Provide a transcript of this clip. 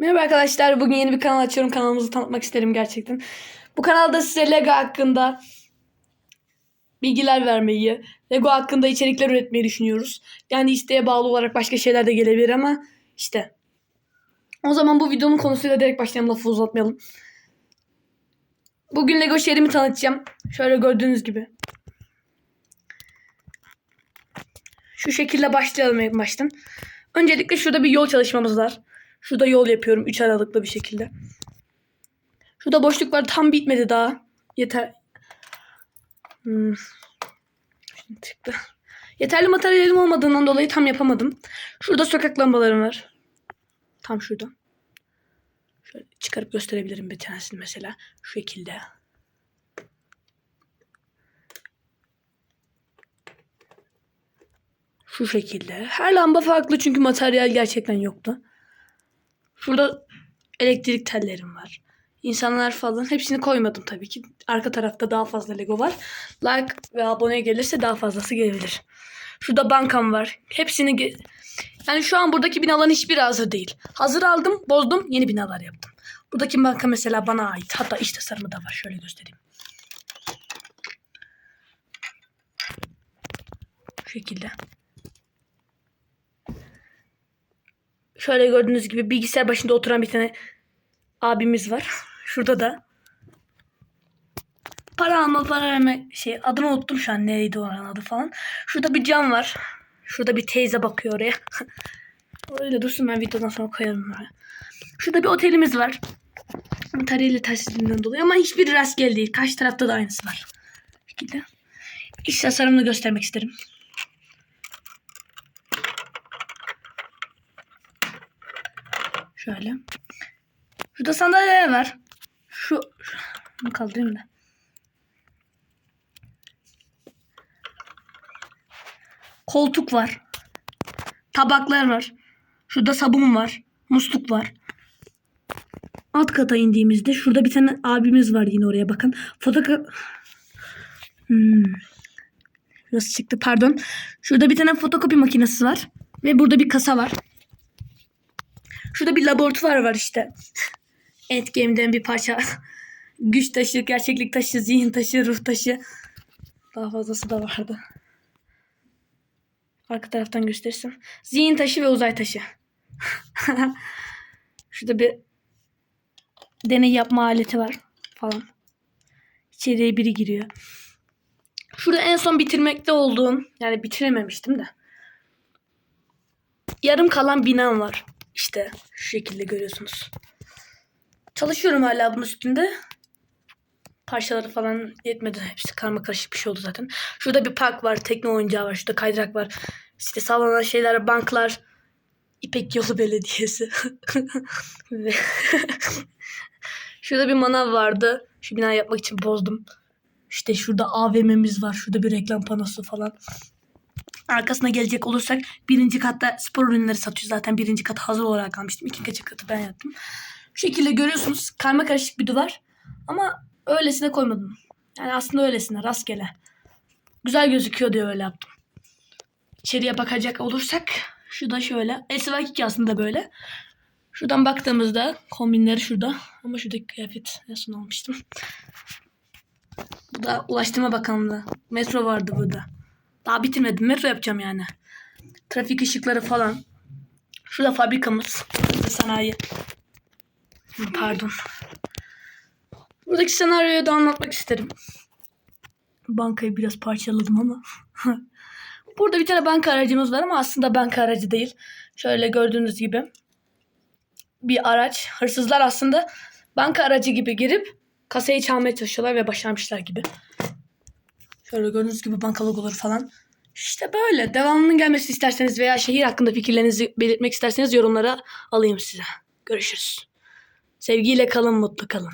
Merhaba arkadaşlar. Bugün yeni bir kanal açıyorum. Kanalımızı tanıtmak isterim gerçekten. Bu kanalda size Lego hakkında bilgiler vermeyi, Lego hakkında içerikler üretmeyi düşünüyoruz. Yani isteğe bağlı olarak başka şeyler de gelebilir ama işte. O zaman bu videonun konusuyla direkt başlayalım. Lafı uzatmayalım. Bugün Lego şehrimi tanıtacağım. Şöyle gördüğünüz gibi. Şu şekilde başlayalım en baştan. Öncelikle şurada bir yol çalışmamız var. Şurada yol yapıyorum 3 aralıklı bir şekilde. Şurada boşluk var tam bitmedi daha. Yeter. Hmm. Çıktı. Yeterli materyalim olmadığından dolayı tam yapamadım. Şurada sokak lambalarım var. Tam şurada. Şöyle çıkarıp gösterebilirim bir tanesini mesela. Şu şekilde. Şu şekilde. Her lamba farklı çünkü materyal gerçekten yoktu. Şurada elektrik tellerim var. İnsanlar falan hepsini koymadım tabii ki. Arka tarafta daha fazla Lego var. Like ve abone gelirse daha fazlası gelebilir. Şurada bankam var. Hepsini yani şu an buradaki binaların hiçbiri hazır değil. Hazır aldım, bozdum, yeni binalar yaptım. Buradaki banka mesela bana ait. Hatta iç tasarımı da var. Şöyle göstereyim. Şu şekilde. Şöyle gördüğünüz gibi bilgisayar başında oturan bir tane abimiz var. Şurada da para alma para verme şey adını unuttum şu an neydi onun adı falan. Şurada bir cam var. Şurada bir teyze bakıyor oraya. Öyle dursun ben videodan sonra koyarım oraya. Şurada bir otelimiz var. Materyali tersizliğinden dolayı ama hiçbir rastgele değil. Karşı tarafta da aynısı var. Şekilde. İç tasarımını göstermek isterim. Şöyle. Şurada sandalyeler var. Şu, şu kaldırayım da. Koltuk var. Tabaklar var. Şurada sabun var. Musluk var. Alt kata indiğimizde şurada bir tane abimiz var yine oraya bakın. Fotoğraf... Hmm. Şurası çıktı pardon. Şurada bir tane fotokopi makinesi var. Ve burada bir kasa var. Şurada bir laboratuvar var işte. Endgame'den bir parça. Güç taşı, gerçeklik taşı, zihin taşı, ruh taşı. Daha fazlası da vardı. Arka taraftan gösterirsem. Zihin taşı ve uzay taşı. Şurada bir deney yapma aleti var falan. İçeriye biri giriyor. Şurada en son bitirmekte olduğum, yani bitirememiştim de. Yarım kalan binam var. İşte şu şekilde görüyorsunuz. Çalışıyorum hala bunun üstünde. Parçaları falan yetmedi. Hepsi karma karışık bir şey oldu zaten. Şurada bir park var. Tekne oyuncağı var. Şurada kaydırak var. İşte sallanan şeyler, banklar. İpek Yolu Belediyesi. Şurada bir manav vardı. Şu binayı yapmak için bozdum. İşte şurada AVM'miz var. Şurada bir reklam panosu falan. Arkasına gelecek olursak birinci katta spor ürünleri satıyor zaten. Birinci kat hazır olarak almıştım. İkinci katı ben yaptım. Şu şekilde görüyorsunuz karma karışık bir duvar. Ama öylesine koymadım. Yani aslında öylesine rastgele. Güzel gözüküyor diye öyle yaptım. İçeriye bakacak olursak şu da şöyle. Esvak aslında böyle. Şuradan baktığımızda kombinleri şurada. Ama şuradaki kıyafet en son almıştım. Bu da Ulaştırma Bakanlığı. Metro vardı burada. Daha bitirmedim. Metro yapacağım yani. Trafik ışıkları falan. Şurada fabrikamız. Burada sanayi. Pardon. Buradaki senaryoyu da anlatmak isterim. Bankayı biraz parçaladım ama. Burada bir tane banka aracımız var ama aslında banka aracı değil. Şöyle gördüğünüz gibi. Bir araç. Hırsızlar aslında banka aracı gibi girip kasayı çalmaya çalışıyorlar ve başarmışlar gibi. Şöyle gördüğünüz gibi banka logoları falan. İşte böyle. Devamının gelmesini isterseniz veya şehir hakkında fikirlerinizi belirtmek isterseniz yorumlara alayım size. Görüşürüz. Sevgiyle kalın, mutlu kalın.